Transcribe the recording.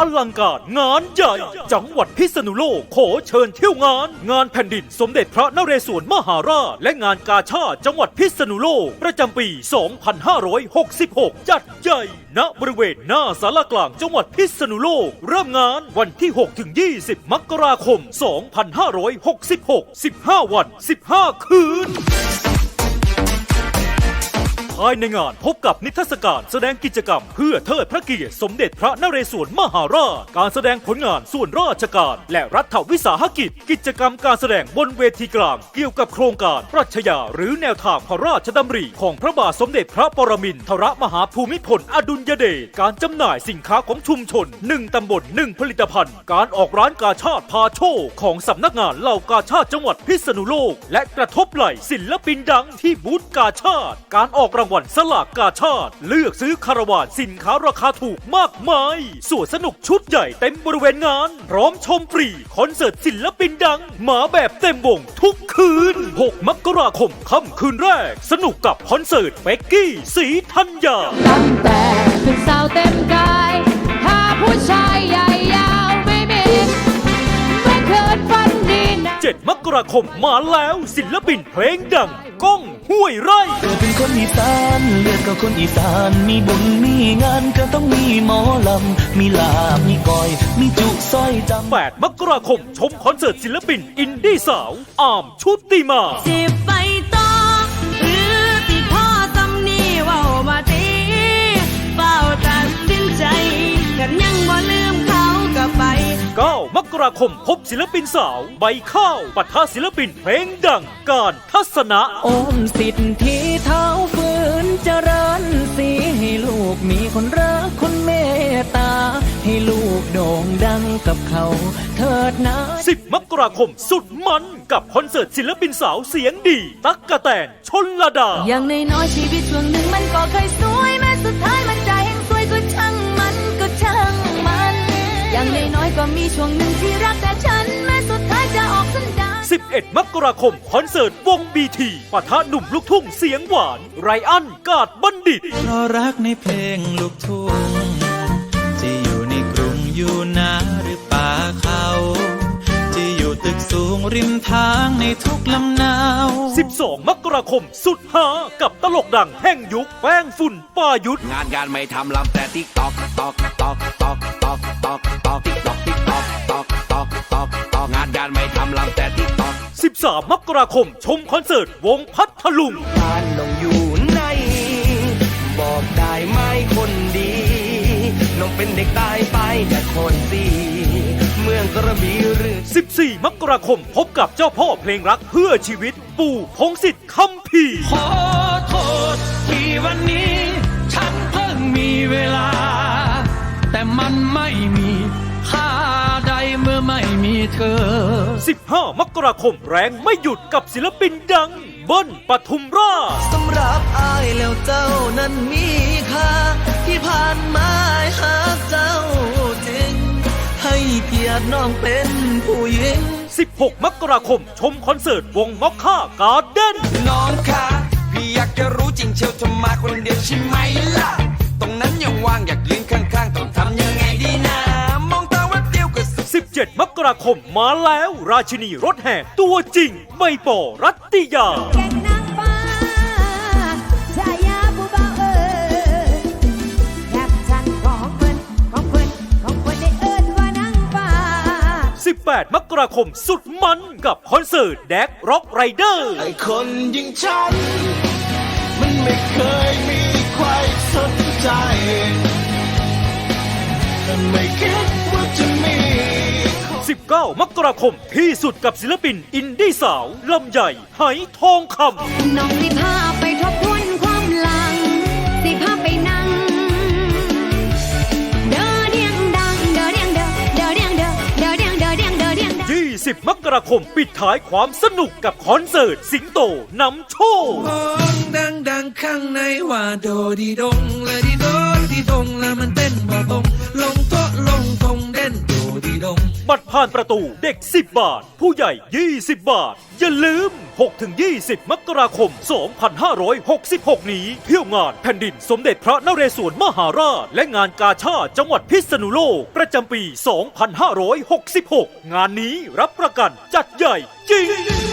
อลังการงานใหญ่ จังหวัดพิษณุโลกขอเชิญเที่ยวงาน งานแผ่นดินสมเด็จพระนเรศวรมหาราช และงานกาชาติจังหวัดพิษณุโลก ประจำปี 2566 จัดใหญ่ ณ บริเวณหน้าสารกลางจังหวัดพิษณุโลก เริ่มงานวันที่ 6 ถึง 20 มกราคม 2566 15 วัน 15 คืนายในงานพบกับนิทรรศการแสดงกิจกรรม เพื่อเทิดพระเกียรติสมเด็จพระนเรศวรมหาราช การแสดงผลงานส่วนราชการ และรัฐวิสาหกิจ กิจกรรมการแสดงบนเวทีกลาง เกี่ยวกับโครงการปรัชญาหรือแนวทางพระราชดำริ ของพระบาทสมเด็จพระปรมินทรมหาภูมิพลอดุลยเดชการจำหน่ายสินค้าของชุมชน 1ตำบล1ผลิตภัณฑ์ การออกร้านกาชาติพาโชคของสำนักงานเหล่ากาชาติจังหวัดพิษณุโลก และกระทบไหลศิลปินดังที่บูธกาชาติ การออกรางวัลสลากกาชาติ เลือกซื้อคาราวานสินค้าราคาถูกมากมายสวนสนุกชุดใหญ่เต็มบริเวณงาน พร้อมชมฟรีคอนเสิร์ตศิลปินดังมาแบบเต็มวงทุกคืน 6 มกราคมค่ำคืนแรก สนุกกับคอนเสิร์ตเบกกี้สีธัญญาตั้งแต่เป็นสาวเต็มกายถ้าผู้ชายใหญ่ยาวไม่มีไม่เคยฝันดีนะ7มกราคมมาแล้วศิลปินเพลงดังก้อง ห้วยไร่เกิดเป็นคนอีสานเลือดก็คนอีสาน มีบุญมีงานก็ต้องมีหมอลำ มีลาบมีก้อย มีจุสร้อยจำ8มกราคมชมคอนเสิร์ตศิลปินอินดี้สาว อามชุติมา กราคมพบศิลปินสาว ใบข้าวปะทะศิลปินเพลงดังการทัศนะโอนสิทธิเท้าฝืนเจริญสีให้ลูกมีคนรักคนเมตตา ให้ลูกโด่งดังกับเขาเถิดนะ10มกราคมสุดมันกับคอนเสิร์ตศิลปินสาวเสียงดี ตั๊กกะแตนชนลดา อย่างน้อยๆชีวิตช่วงหนึ่งมันก็เคยสวยแม้สุดท้ายมันใจแก็มีช่วงหนึ่งที่รักแต่ฉันแม้สุดท้ายจะออกสันดาน 11 มกราคม คอนเสิร์ตวงบีทีปะทะหนุ่มลูกทุ่งเสียงหวาน ไรอันกาดบัณฑิต เพราะรักในเพลงลูกทุ่งจะอยู่ในกรุงอยู่นาหรือป่าเขาจะอยู่ตึกสูงริมทางในทุกลำนาว 12 มกราคมสุดหากับตลกดังแห่งยุคแป้งฝุ่นป้ายุทธ งานการไม่ทำลำแต่ติ๊กตอกตอกตอกตอกตอกตอกตอกติ๊กตอก ทำลำแต่ติ๊กตอก13 มกราคม ชมคอนเสิร์ต วงพัทลุง บ้านน้องอยู่ไหนบอกได้ไหมคนดีน้องเป็นเด็กตายไปแต่คนดีเมืองกระบี่หรือ 14 มกราคมพบกับเจ้าพ่อเพลงรักเพื่อชีวิต ปู่พงศิษฐ์คำพีร์ ขอโทษ เธอ 15 มกราคมแรงไม่หยุดกับศิลปินดัง เบิ้ลปทุมราชสำหรับอายแล้วเจ้านั้นมีค่าที่ผ่านมาหาเจ้าจริง ให้เกียรติน้องเป็นผู้หญิง 16 มกราคมชมคอนเสิร์ตวงม็อกค่าการ์เด้นน้องคะพี่อยากจะรู้จริงเชียวเธอมาคนเดียวใช่ไหมล่ะ ตรงนั้นยังว่างอยากยืนข้างๆต้องทำยังไงดีนะ มองตาแวบเดียวก็สุด17ม กราคมมาแล้ว ราชินีรถแห่ตัวจริงใบปอรัตติยา แก่งนางฟ้าชายาผู้บ่าวเอ่ยแคปชั่นของเพิ่นของเพิ่นของเพิ่นได้เอิ้นว่านางฟ้า 18 มกราคมสุดมันกับคอนเสิร์ตแดกร็อกไรเดอร์ ไอ้คนยิ่งฉัน มันไม่เคยมีใครสนใจแต่ไม่คิดว่าจะมี 19 มกราคม ที่สุดกับศิลปิน อินดี้สาวลำใหญ่ไหทองคำน้องสิพาไปทบทวนความหลัง สิพาไปนั่ง เด้อเดียงดัง เด้อเดียงเด้อเด้อเดียงเด้อเด้อเดียงเด้อเดียงเด้อเดียงดัง20มกราคมปิดท้ายความสนุกกับคอนเสิร์ตสิงโตนำโชคดังดังข้างในว่าโดดีดงและดีโดดีดงแล้วมันเต้นบ่ตรง ผ่านประตูเด็ก 10 บาท ผู้ใหญ่ 20 บาท อย่าลืม 6-20 มกราคม 2566 นี้ เที่ยวงานแผ่นดินสมเด็จพระนเรศวรมหาราช และงานกาชาติจังหวัดพิษณุโลก ประจำปี 2566 งานนี้รับประกันจัดใหญ่จริง